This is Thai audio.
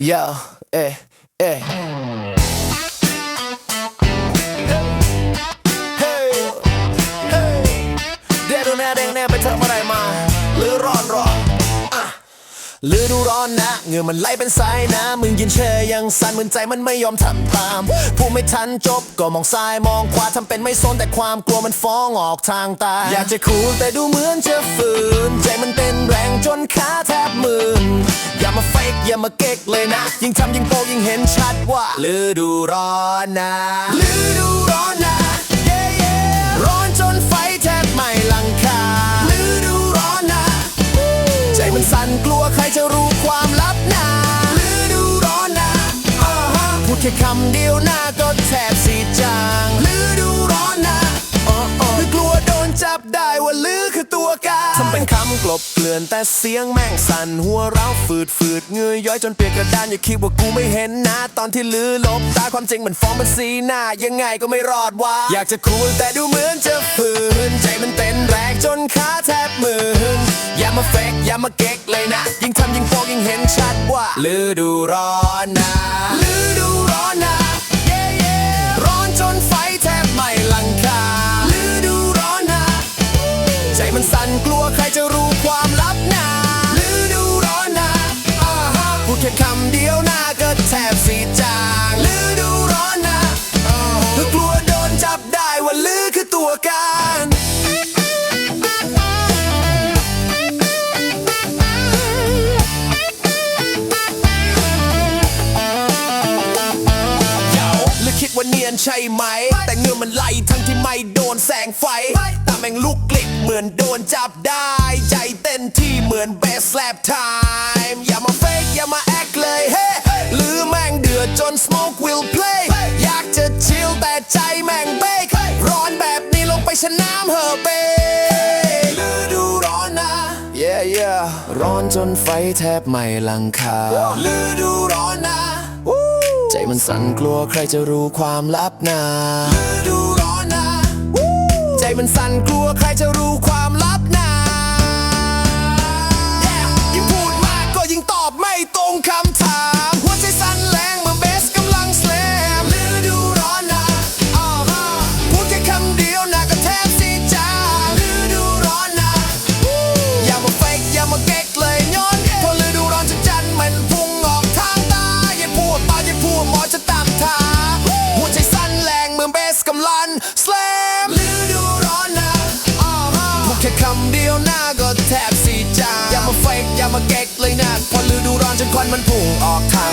Yo, eh, eh. Hey, hey. เดดูแน่แดงแน่ไปทำอะไรมา หรือร้อนร้อนอะหรือดูร้อนนะเหงื่อมันไหลเป็นสายนะมึงยืนเชยยังสั่นเหมือนใจมันไม่ยอมทำตามพูดไม่ทันจบก็มองซ้ายมองขวาทำเป็นไม่สนแต่ความกลัวมันฟ้องออกทางตา อยากจะคูลแต่ดูเหมือนจะฝืน ใจมันเต้นแรงจนขาแทบมืนอย่ามาเฟกอย่ามาเก๊กำยิ่งโปกยิ่งเห็นชัดว่าฤดูร้อนนะฤดูร้อนนะ yeah, yeah ร้อนจนไฟแทบไหม้หลังคาฤดูร้อนนะใจมันสั่นกลัวใครจะรู้ความลับนะฤดูร้อนนะอ่าฮะพูดแค่คำเดียวหน้า กลบเกลื่อนแต่เสียงแม่งสั่นหัวเราฝืดฝืดเงือย้อยจนเปียกกระดานอย่าคิดว่ากูไม่เห็นนะ ตอนที่ลือลบตาความจริงมันฟ้องมันสีหน้า ยังไงก็ไม่รอดว่า อยากจะคูลแต่ดูเหมือนจะฝืนใจมันเต้นแรงจนขาแทบมืนอย่ามาเฟกอย่ามาเก๊กเลยนะ ยิ่งทำยิ่งโปกยิ่งเห็นชัดว่าฤดูร้อนนะ ใช่ไหม แต่เงื่อมันไหลทั้งที่ไม่โดนแสงไฟ ตาแม่งลุกกลิกเหมือนโดนจับได้ ใจเต้นที่เหมือนเบสแลบไทม์อย่ามาเฟกอย่ามาแอคเลยเฮ้หรือแม่งเดือดจน smoke will play อยากจะชิลแต่ใจแม่งเบกร้อนแบบนี้ลงไปชะน้ำเหอะเบฤดูร้อนนะ yeah yeah ร้อนจนไฟแทบไหม้หลังคาฤดูร้อนนะใจ มันสั่นกลัวใครจะรู้ความลับนะฤดูร้อนนะใจมันสั่นกลัวใครจะรู้ความลับนะ Yeah ยิ่งพูดมากก็ยิ่งตอบไม่ตรงคำ คำเดียวหน้าก็แทบสีจางอย่ามาเฟกอย่ามาเก๊กเลยนะเพราะฤดูร้อนจนควันมันพุ่งออกทาง